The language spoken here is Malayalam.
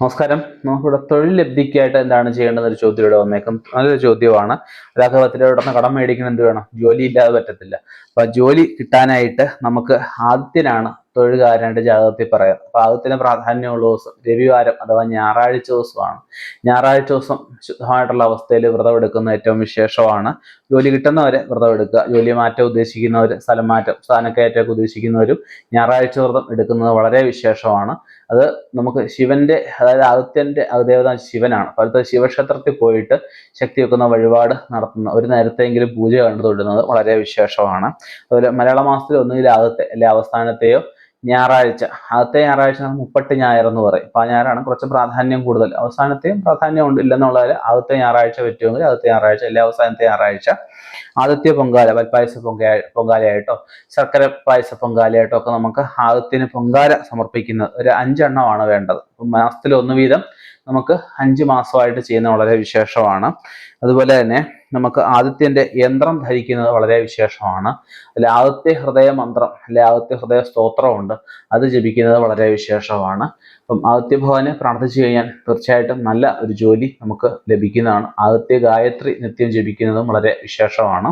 നമസ്കാരം. നമുക്കിവിടെ തൊഴിൽ ലബ്ധിക്കായിട്ട് എന്താണ് ചെയ്യേണ്ടത് ഒരു ചോദ്യം ഇവിടെ വന്നേക്കും. നല്ലൊരു ചോദ്യമാണ്. ഒരാൾക്ക് ഉടനെ കടം മേടിക്കണം എന്ത് വേണം? ജോലി ഇല്ലാതെ പറ്റത്തില്ല. അപ്പൊ ജോലി കിട്ടാനായിട്ട് നമുക്ക് ആദ്യത്തിനാണ് തൊഴിലുകാരന്റെ ജാതകത്തിൽ പറയാം അപ്പൊ ആദ്യത്തിന് പ്രാധാന്യമുള്ള ദിവസം രവിവാരം അഥവാ ഞായറാഴ്ച ദിവസമാണ്. ഞായറാഴ്ച ദിവസം ശുദ്ധമായിട്ടുള്ള അവസ്ഥയിൽ വ്രതം എടുക്കുന്ന ഏറ്റവും വിശേഷമാണ്. ജോലി കിട്ടുന്നവരെ വ്രതം എടുക്കുക. ജോലി മാറ്റം ഉദ്ദേശിക്കുന്നവർ സ്ഥലം മാറ്റം സ്ഥാനക്കയറ്റമൊക്കെ ഉദ്ദേശിക്കുന്നവരും ഞായറാഴ്ച വ്രതം എടുക്കുന്നത് വളരെ വിശേഷമാണ്. അത് നമുക്ക് ശിവന്റെ അതായത് ആദിത്യന്റെ ദേവത ശിവനാണ്. അപ്പോഴത്തെ ശിവക്ഷേത്രത്തിൽ പോയിട്ട് ശക്തി വെക്കുന്ന വഴിപാട് നടത്തുന്ന ഒരു നേരത്തെങ്കിലും പൂജ കണ്ടു തൊടുന്നത് വളരെ വിശേഷമാണ്. അതുപോലെ മലയാള മാസത്തിൽ ഒന്നുകിൽ ആദ്യത്തെ അല്ലെ അവസാനത്തെയോ ഞായറാഴ്ച. ആദ്യത്തെ ഞായറാഴ്ച നമ്മൾ മുപ്പട്ട് ഞായർ എന്ന് പറയും. അപ്പോൾ ആ ഞായറാണ് കുറച്ച് പ്രാധാന്യം കൂടുതൽ. അവസാനത്തെയും പ്രാധാന്യം ഉണ്ട് ഇല്ലെന്നുള്ളതിൽ ആദ്യത്തെ ഞായറാഴ്ച പറ്റുമെങ്കിൽ ആദ്യത്തെ ഞായറാഴ്ച അല്ലെ അവസാനത്തെ ഞായറാഴ്ച. ആദ്യത്തെ പൊങ്കാല വൽപ്പായസ പൊങ്കാല പൊങ്കാലയായിട്ടോ ശർക്കര പായസ പൊങ്കാലയായിട്ടോ ഒക്കെ നമുക്ക് ആദ്യത്തിന് പൊങ്കാല സമർപ്പിക്കുന്നത് ഒരു അഞ്ചെണ്ണമാണ് വേണ്ടത്. മാസത്തിൽ ഒന്ന് വീതം നമുക്ക് അഞ്ച് മാസമായിട്ട് ചെയ്യുന്ന വളരെ വിശേഷമാണ്. അതുപോലെ തന്നെ നമുക്ക് ആദിത്യന്റെ യന്ത്രം ധരിക്കുന്നത് വളരെ വിശേഷമാണ്. അല്ലെ ആദിത്യ ഹൃദയ മന്ത്രം അല്ലെ ആദിത്യ ഹൃദയ സ്തോത്രമുണ്ട്. അത് ജപിക്കുന്നത് വളരെ വിശേഷമാണ്. അപ്പം ആദിത്യ ഭവനെ പ്രാർത്ഥിച്ചു കഴിഞ്ഞാൽ തീർച്ചയായിട്ടും നല്ല ഒരു ജോലി നമുക്ക് ലഭിക്കുന്നതാണ്. ആദിത്യ ഗായത്രി നിത്യം ജപിക്കുന്നതും വളരെ വിശേഷമാണ്.